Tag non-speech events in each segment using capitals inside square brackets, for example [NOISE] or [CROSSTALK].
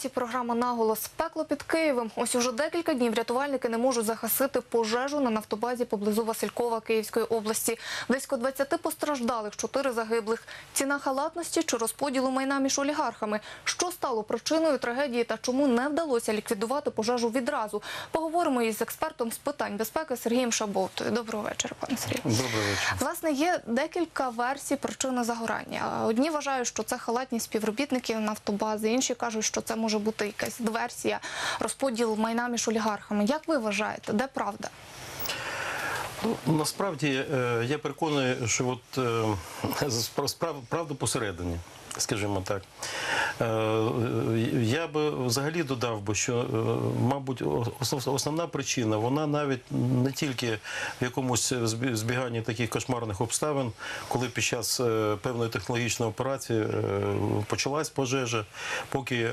часі програма наголос пекло під Києвом. Ось уже декілька днів рятувальники не можуть загасити пожежу на нафтобазі поблизу Василькова Київської області. Близько 20 постраждалих, 4 загиблих. Ціна халатності чи розподілу майна між олігархами. Що стало причиною трагедії та чому не вдалося ліквідувати пожежу відразу? Поговоримо із експертом з питань безпеки Сергієм Шабовтою. Доброго вечора, пане Сергію. Добрий вечір. Власне, є декілька версій причини загорання. Одні вважають, що це халатність співробітників нафтобази, інші кажуть, що це може бути якась диверсія, розподіл майна між олігархами. Як ви вважаєте, де правда? Ну, насправді е, я переконаний, що от е, [LAUGHS] справ- правда посередині. Скажімо так, Е, я би взагалі додав би, що, е, мабуть, основна причина вона навіть не тільки в якомусь збіганні таких кошмарних обставин, коли під час е, певної технологічної операції почалась пожежа, поки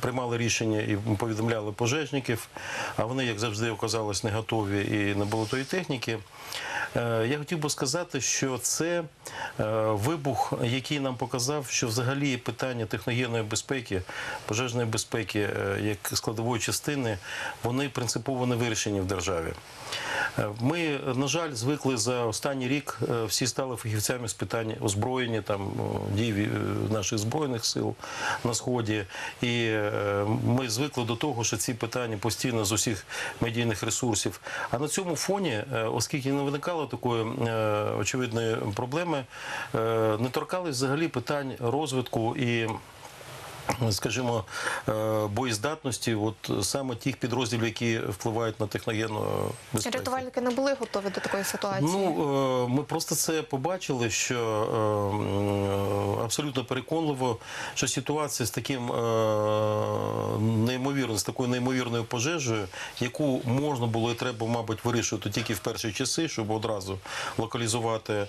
приймали рішення і повідомляли пожежників, а вони, як завжди, оказались не готові і не було тої техніки. Я хотів би сказати, що це вибух, який нам показав, що взагалі питання техногенної безпеки, пожежної безпеки е, як складової частини, вони принципово не вирішені в державі. Ми, на жаль, звикли за останній рік е, всі стали фахівцями з питань озброєння, там о, дій е, наших збройних сил на сході. І е, ми звикли до того, що ці питання постійно з усіх медійних ресурсів. А на цьому фоні, оскільки не виникало такої очевидної проблеми, не торкались взагалі питань розвитку і. Скажімо, е, боєздатності, от саме тих підрозділів, які впливають на техногенну безпеку. Рятувальники не були готові до такої ситуації. Ну, е, ми просто це побачили, що е, абсолютно переконливо, що ситуація з таким неймовірною, з такою неймовірною пожежею, яку можна було і треба, мабуть, вирішувати тільки в перші часи, щоб одразу локалізувати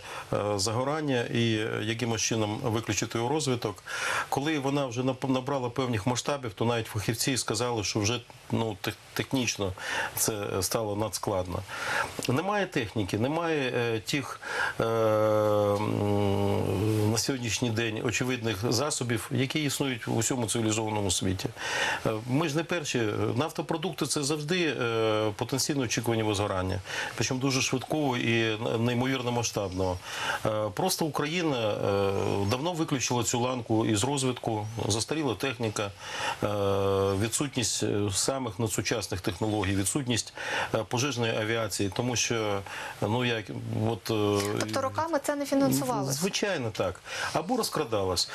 загорання і якимось чином виключити його розвиток. Коли вона вже нап- набрала певних масштабів, то навіть фахівці сказали, що вже ну, технічно це стало надскладно. Немає техніки, немає е, тих е, на сьогоднішній день очевидних засобів, які існують в усьому цивілізованому світі. Е, Ми ж не перші. Нафтопродукти це завжди е, потенційно очікування возгорання, причому дуже швидкого і неймовірно масштабного. Е, Просто Україна е, давно виключила цю ланку із розвитку, застаріла техніка, е, відсутність е, самих надсучасних технологій, відсутність е, пожежної авіації, тому що ну як от Тобто роками це не фінансувалося. Звичайно, так. Або розкрадалось.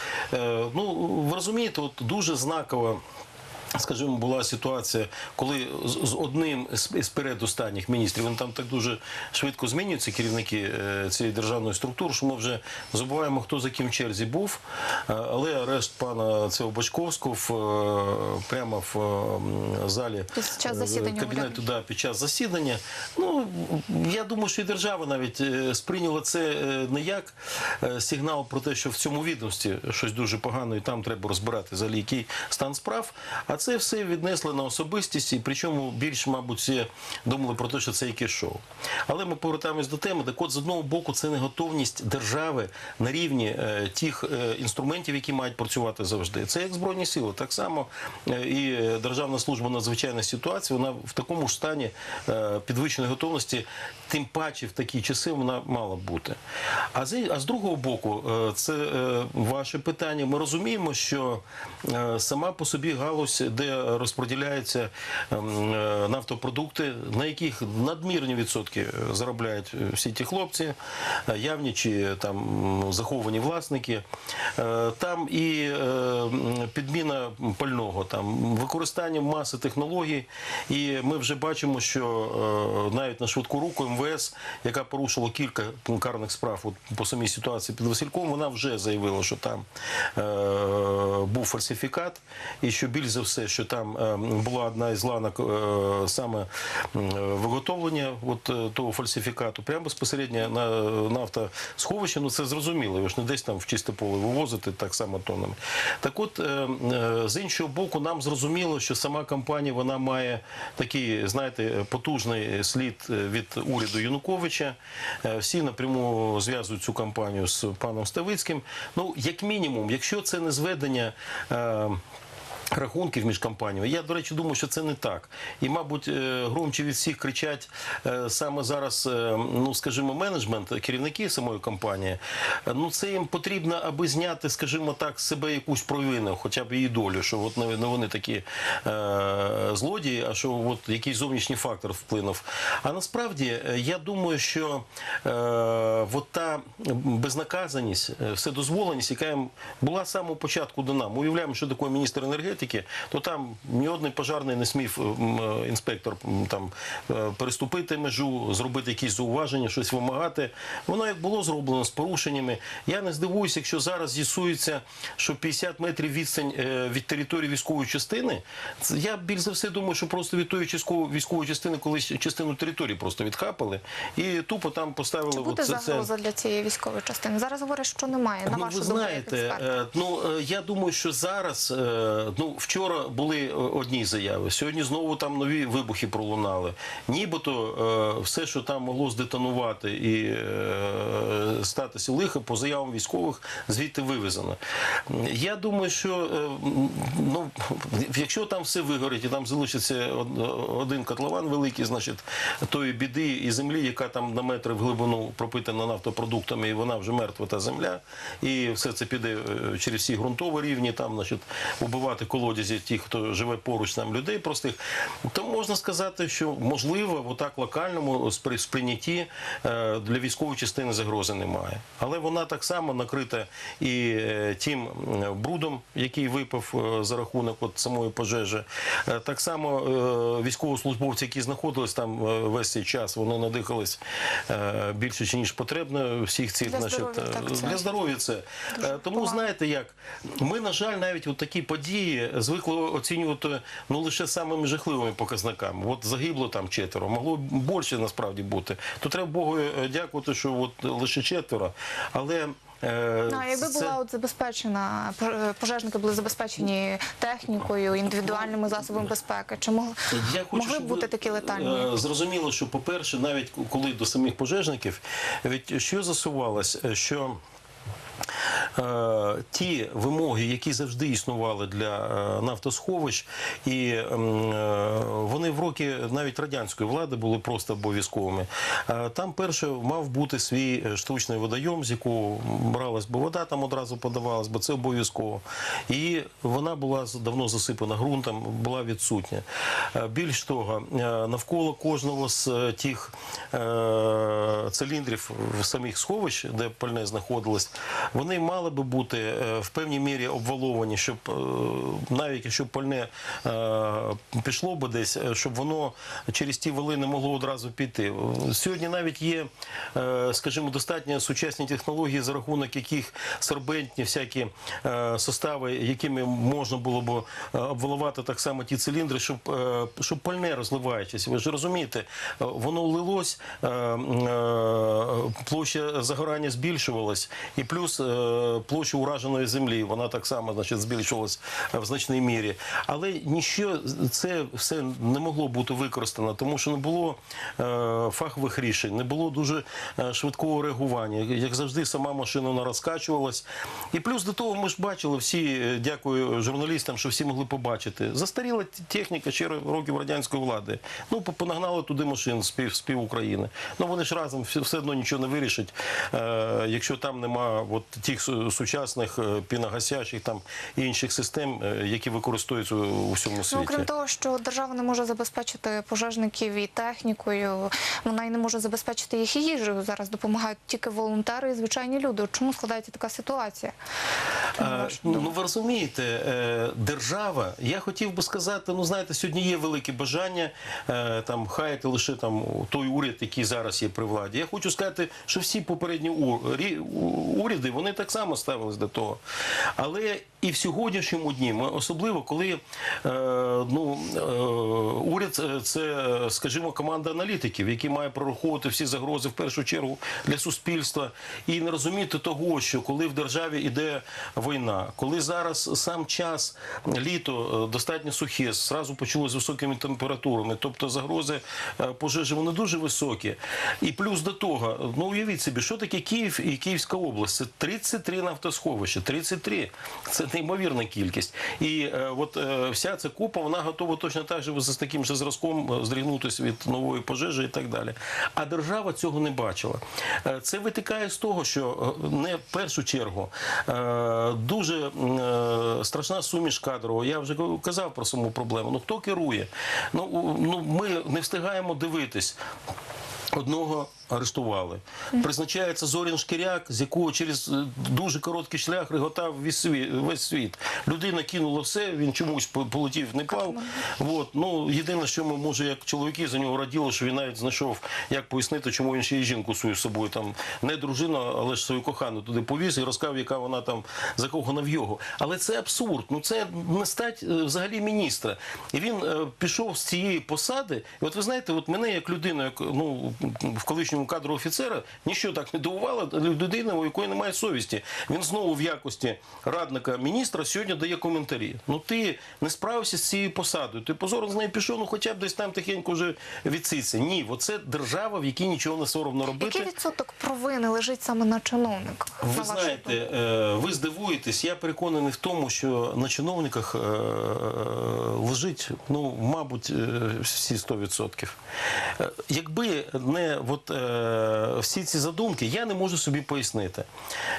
Ну, ви розумієте, от дуже знакова. Скажімо, була ситуація, коли з одним з передостанніх міністрів, вони там так дуже швидко змінюються керівники е, цієї державної структури, що ми вже забуваємо, хто за ким в черзі був. Е, Але арешт пана цього Бочковського е, прямо в залі Під час засідання кабінету да, під час засідання. Ну я думаю, що і держава навіть сприйняла це не як сигнал про те, що в цьому відомстві щось дуже погано, і там треба розбирати взагалі який стан справ. А це все віднесли на особистість, і причому більш, мабуть, всі думали про те, що це якесь шоу. Але ми повертаємось до теми. Так от, з одного боку, це не готовність держави на рівні е, тих е, інструментів, які мають працювати завжди. Це як збройні сили. Так само е, і Державна служба надзвичайних ситуацій, вона в такому ж стані е, підвищеної готовності, тим паче в такі часи вона мала бути. А з, а з другого боку, е, це е, ваше питання. Ми розуміємо, що е, сама по собі галузь, де розподіляються ем, е, нафтопродукти, на яких надмірні відсотки заробляють е, всі ті хлопці, е, явні чи там заховані власники. Там і підміна пального, там використання маси технологій. І ми вже бачимо, що навіть на швидку руку МВС, яка порушила кілька карних справ от, по самій ситуації під Васильком, вона вже заявила, що там був фальсифікат, і що більш за все, що там е, була одна із ланок е, саме виготовлення от, е, того фальсифікату, прямо безпосередньо на нафтосховище. Ну це зрозуміло, ви ж не десь там в чисте поле вивозити так само тоннами. Так от, е, е, з іншого боку, нам зрозуміло, що сама компанія вона має такий, знаєте, потужний слід від уряду Януковича. Е, Всі напряму зв'язують цю компанію з паном Ставицьким. Ну, як мінімум, якщо це не зведення. Рахунків між компаніями. Я, до речі, думаю, що це не так. І, мабуть, е, громче від всіх кричать е, саме зараз, е, ну скажімо, менеджмент, керівники самої компанії. Ну, це їм потрібно, аби зняти, скажімо так, з себе якусь провину, хоча б її долю, що от не вони такі е, злодії, а що от якийсь зовнішній фактор вплинув. А насправді я думаю, що е, от та безнаказаність, вседозволеність, яка їм була з самого початку дана. Ми уявляємо, що таке міністр енергетики, то там ні один пожарний не смів е, інспектор там е, переступити межу, зробити якісь зауваження, щось вимагати. Воно як було зроблено з порушеннями. Я не здивуюся, якщо зараз з'ясується, що 50 метрів відстань е, від території військової частини. Я більш за все думаю, що просто від тої військової частини колись частину території просто відхапали і тупо там поставили. Чи буде це- це- загроза для цієї військової частини? Зараз говорять, що немає. На ну, вашу ви думку, знаєте, ну я думаю, що зараз, е, ну вчора були е, одні заяви, сьогодні знову там нові вибухи пролунали. Нібито е, все, що там могло здетонувати і е, статися лихо, по заявам військових звідти вивезено. Я думаю, що ну, якщо там все вигорить і там залишиться один котлован великий, значить тої біди і землі, яка там на метри в глибину пропитана нафтопродуктами, і вона вже мертва та земля, і все це піде через всі ґрунтові рівні, там, значить, убивати колодязі тих, хто живе поруч там людей простих. То можна сказати, що можливо, в отак локальному спри- сприйнятті е, для військової частини загрози немає. Але вона так само накрита і е, тим брудом, який випав е, за рахунок от самої пожежі. Е, Так само е, військовослужбовці, які знаходились там е, весь цей час, вони надихались е, більше ніж потрібно всіх цих Для значить, здоров'я, е, для здоров'я це. дуже Е, Тому погано. знаєте як, ми, на жаль, навіть от такі події звикли оцінювати ну лише самими жахливими показниками. От загибло там четверо, могло більше насправді бути. То треба Богу е, дякувати, що от лише четверо. Але е, Ну, а якби це- була от забезпечена пож- пожежники були забезпечені технікою, індивідуальними засобами безпеки, чи мог, Я хочу, могли б бути такі летальні? е, Зрозуміло, що, по-перше, навіть коли до самих пожежників, від що засувалось, що ті вимоги, які завжди існували для е, нафтосховищ, і е, вони в роки навіть радянської влади були просто обов'язковими. Е, Там перше мав бути свій е, штучний водойом, з якого бралась би вода, там одразу подавалась, бо це обов'язково. І вона була давно засипана ґрунтом, була відсутня. Е, Більш того, е, навколо кожного з е, тих е, циліндрів самих сховищ, де пальне знаходилось, вони мали би бути е, в певній мірі обваловані, щоб е, навіть якщо пальне е, пішло би десь, щоб воно через ті вали не могло одразу піти. Сьогодні навіть є, скажімо, достатньо сучасні технології, за рахунок яких сорбентні всякі состави, якими можна було б обвалувати так само ті циліндри, щоб, щоб пальне розливаючись. Ви ж розумієте, воно влилось, е, площа загорання збільшувалась, і плюс площа ураженої землі, вона так само значить, збільшувалась в значній мірі. Але ніщо це все не могло бути використано, тому що не було е, фахових рішень, не було дуже е, швидкого реагування. Як завжди, сама машина вона розкачувалась. І плюс до того ми ж бачили всі, е, дякую журналістам, що всі могли побачити. Застаріла техніка ще років радянської влади. Ну, понагнали туди машин з пів, з пів України. Ну вони ж разом все, одно нічого не вирішать, якщо там нема от тих сучасних е, піногасячих там і інших систем, е, які використовуються у всьому Ну, світі. окрім того, що держава не може забезпечити пожежників і технікою, вона й не може забезпечити їх і їжею. Зараз допомагають тільки волонтери і звичайні люди. Чому складається така ситуація? Е, Ну, ви розумієте, держава, я хотів би сказати, ну знаєте, сьогодні є велике бажання там хаяти лише там той уряд, який зараз є при владі. Я хочу сказати, що всі попередні уряди вони так само ставились до того. Але і в сьогоднішньому дні, особливо коли е, ну, е, уряд е, це, скажімо, команда аналітиків, які має прораховувати всі загрози в першу чергу для суспільства, і не розуміти того, що коли в державі йде війна, коли зараз сам час літо е, достатньо сухе, зразу почалося з високими температурами, тобто загрози е, пожежі вони дуже високі. І плюс до того, ну уявіть собі, що таке Київ і Київська область? Це 33 нафтосховища. 33. Це неймовірна кількість. І е, от е, вся ця купа, вона готова точно так же з таким же зразком е, здригнутися від нової пожежі і так далі. А держава цього не бачила. Е, Це витикає з того, що е, не в першу чергу е, дуже е, страшна суміш кадрова. Я вже казав про саму проблему. Ну хто керує? Ну, ну ми не встигаємо дивитись. Одного арештували. Призначається Зорін Шкіряк, з якого через е, дуже короткий шлях реготав весь світ. Людина кинула все, він чомусь полетів в Непал. От. Ну, єдине, що ми, може, як чоловіки за нього раділи, що він навіть знайшов, як пояснити, чому він ще й жінку свою з собою, там, не дружину, але ж свою кохану туди повіз і розказав, яка вона там закохана в його. Але це абсурд. Ну, це не стать е, взагалі міністра. І він е, пішов з цієї посади. І от ви знаєте, от мене як людину, як ну в колишньому кадру офіцера, ніщо так не дивувало людина, у якої немає совісті. Він знову в якості радника міністра сьогодні дає коментарі. Ну ти не справився з цією посадою. Ти позорно з нею пішов, ну хоча б десь там тихенько вже відситься. Ні, оце держава, в якій нічого не соромно робити. Який відсоток провини лежить саме на чиновниках? Ви вашу знаєте, е, ви здивуєтесь, я переконаний в тому, що на чиновниках е, лежить, ну, мабуть, е, всі 100%. Е, Якби не от, е, всі ці задумки, я не можу собі пояснити.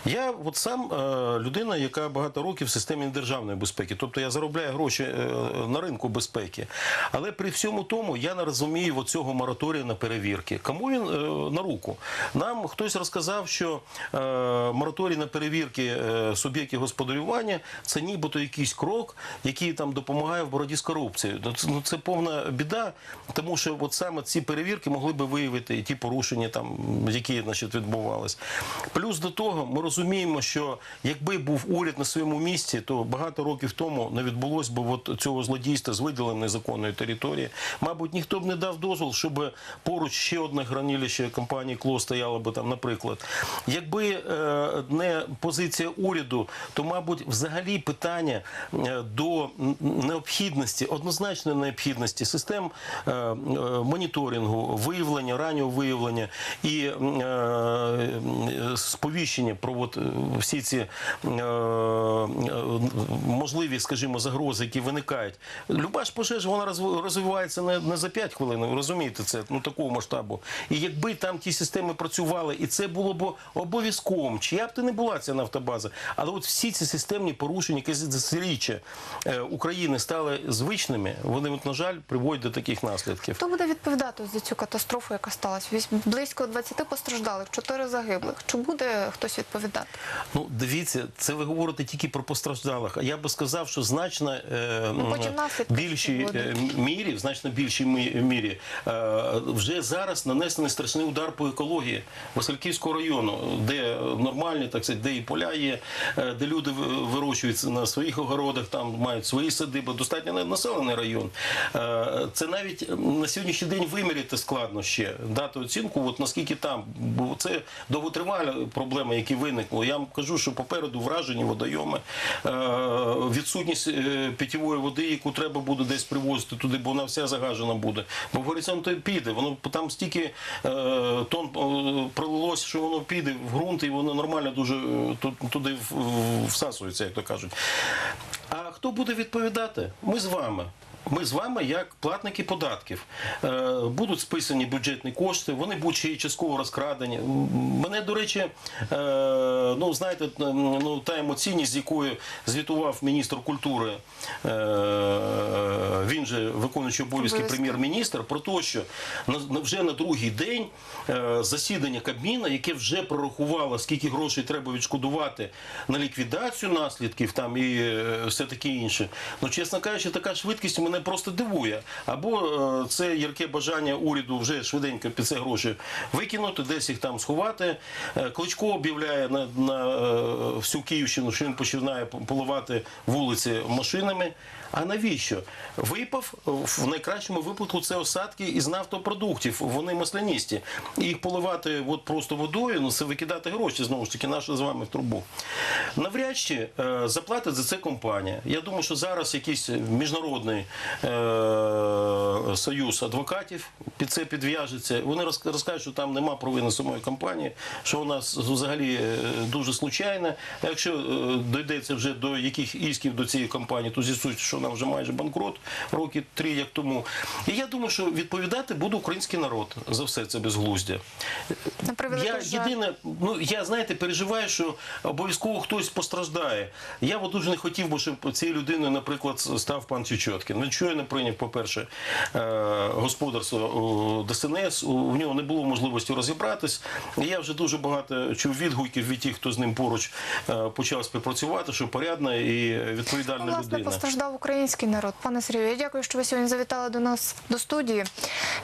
Я от сам е, людина, яка багато років в системі державної безпеки, тобто я заробляю гроші е, на ринку безпеки. Але при всьому тому я не розумію цього мораторію на перевірки. Кому він е, на руку? Нам хтось розказав, що е, мораторій на перевірки е, суб'єктів господарювання це нібито якийсь крок, який там допомагає в боротьбі з корупцією. Ну, це повна біда, тому що от саме ці перевірки могли би виявити і ті порушення, там, які значить, відбувались. Плюс до того, ми розуміємо, що якби був уряд на своєму місці, то багато років тому не відбулось би от цього злодійства з виділенням незаконної території. Мабуть, ніхто б не дав дозвол, щоб поруч ще одне хранилище компанії Кло стояло би там, наприклад. Якби е, не позиція уряду, то, мабуть, взагалі питання е, до необхідності, однозначної необхідності систем е, е, моніторингу, виявлення, раннього виявлення і е, е, сповіщення про от, е, всі ці можливі, скажімо, загрози, які виникають. Люба ж пожежа вона розвивається не, не за 5 хвилин, розумієте це ну такого масштабу. І якби там ті системи працювали, і це було б обов'язковим, чия б ти не була ця нафтобаза, але от всі ці системні порушення, які десятиріччя України стали звичними, вони, от, на жаль, приводять до таких наслідків. Хто буде відповідати за цю катастрофу, яка сталася? Близько 20 постраждалих, 4 загиблих. Чи буде хтось відповідати? Ну, дивіться, це ви говорите тільки про постраждалих. А я би сказав, що значно е, Ну, більшій е, мірі, значно більшій мірі, е, вже зараз нанесений страшний удар по екології Васильківського району, де нормальні, так сказати, де і поля є, е, де люди ви- вирощують на своїх огородах, там мають свої садиби, достатньо населений район. Е, Це навіть на сьогоднішній день виміряти складно ще, дати оцінку, от наскільки там, бо це довготривалі проблеми, які виникли. Я вам кажу, що попереду вражені водойоми, е, відсутність е, питьової води, яку треба буде десь привозити туди, бо вона вся загажена буде. Бо в горизонт піде, воно там стільки е, тонн е, що воно піде в ґрунт, і воно нормально дуже туди всасується, як то кажуть. А хто буде відповідати? Ми з вами. Ми з вами, як платники податків, Е, будуть списані бюджетні кошти, вони будуть ще й частково розкрадені. Мене, до речі, е, ну знаєте, ну та емоційність, з якою звітував міністр культури, е, він же виконуючий обов'язки прем'єр-міністр, про те, що вже на другий день засідання Кабміна, яке вже прорахувало, скільки грошей треба відшкодувати на ліквідацію наслідків там і все таке інше. Ну, чесно кажучи, така швидкість мене просто дивує. Або е, це ярке бажання уряду вже швиденько під це гроші викинути, десь їх там сховати. Е, Кличко об'являє на, на е, всю Київщину, що він починає поливати вулиці машинами. А навіщо? Випав в найкращому випадку це осадки із нафтопродуктів. Вони масляністі. Їх поливати от просто водою, ну це викидати гроші знову ж таки, наші з вами в трубу. Навряд чи заплатить за це компанія. Я думаю, що зараз якийсь міжнародний союз адвокатів під це підв'яжеться. Вони розкажуть, що там нема провини самої компанії, що вона з- взагалі е, дуже случайна. А якщо е, дійдеться вже до яких ісків до цієї компанії, то з'ясують, що вона вже майже банкрот роки три як тому. І я думаю, що відповідати буде український народ за все це безглуздя. Я єдине, ну я знаєте, переживаю, що обов'язково хтось постраждає. Я от дуже не хотів би, щоб цією людиною, наприклад, став пан Чечоткін. Чого я не прийняв, по-перше, е, господарство ДСНС. В нього не було можливості розібратись. Я вже дуже багато чув відгуків від тих, хто з ним поруч е, почав співпрацювати, що порядна і відповідальна Ну, власне, людина. постраждав український народ. Пане Сергію, я дякую, що ви сьогодні завітали до нас до студії.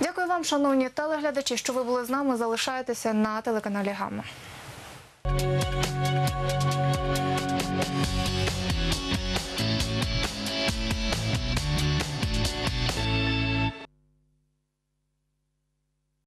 Дякую вам, шановні телеглядачі, що ви були з нами. Залишайтеся на телеканалі Гама.